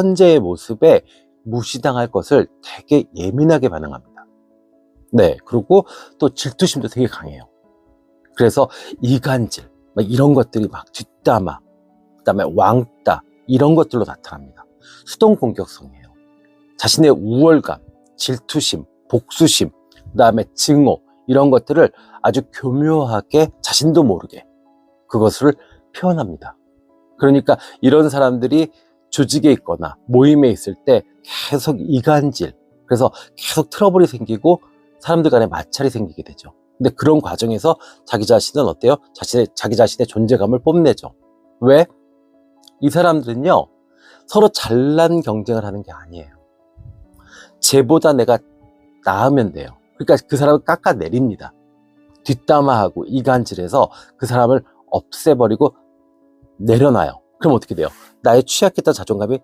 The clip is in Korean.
현재의 모습에 무시당할 것을 되게 예민하게 반응합니다. 네, 그리고 또 질투심도 되게 강해요. 그래서 이간질, 막 이런 것들이 막 뒷담화, 그 다음에 왕따, 이런 것들로 나타납니다. 수동 공격성이에요. 자신의 우월감, 질투심, 복수심, 그 다음에 증오, 이런 것들을 아주 교묘하게 자신도 모르게 그것을 표현합니다. 그러니까 이런 사람들이 조직에 있거나 모임에 있을 때 계속 이간질, 그래서 계속 트러블이 생기고 사람들 간에 마찰이 생기게 되죠. 근데 그런 과정에서 자기 자신은 어때요? 자신의, 자기 자신의 존재감을 뽐내죠. 왜? 이 사람들은요, 서로 잘난 경쟁을 하는 게 아니에요. 쟤보다 내가 나으면 돼요. 그러니까 그 사람을 깎아내립니다. 뒷담화하고 이간질해서 그 사람을 없애버리고 내려놔요. 그럼 어떻게 돼요? 나의 취약했던 자존감이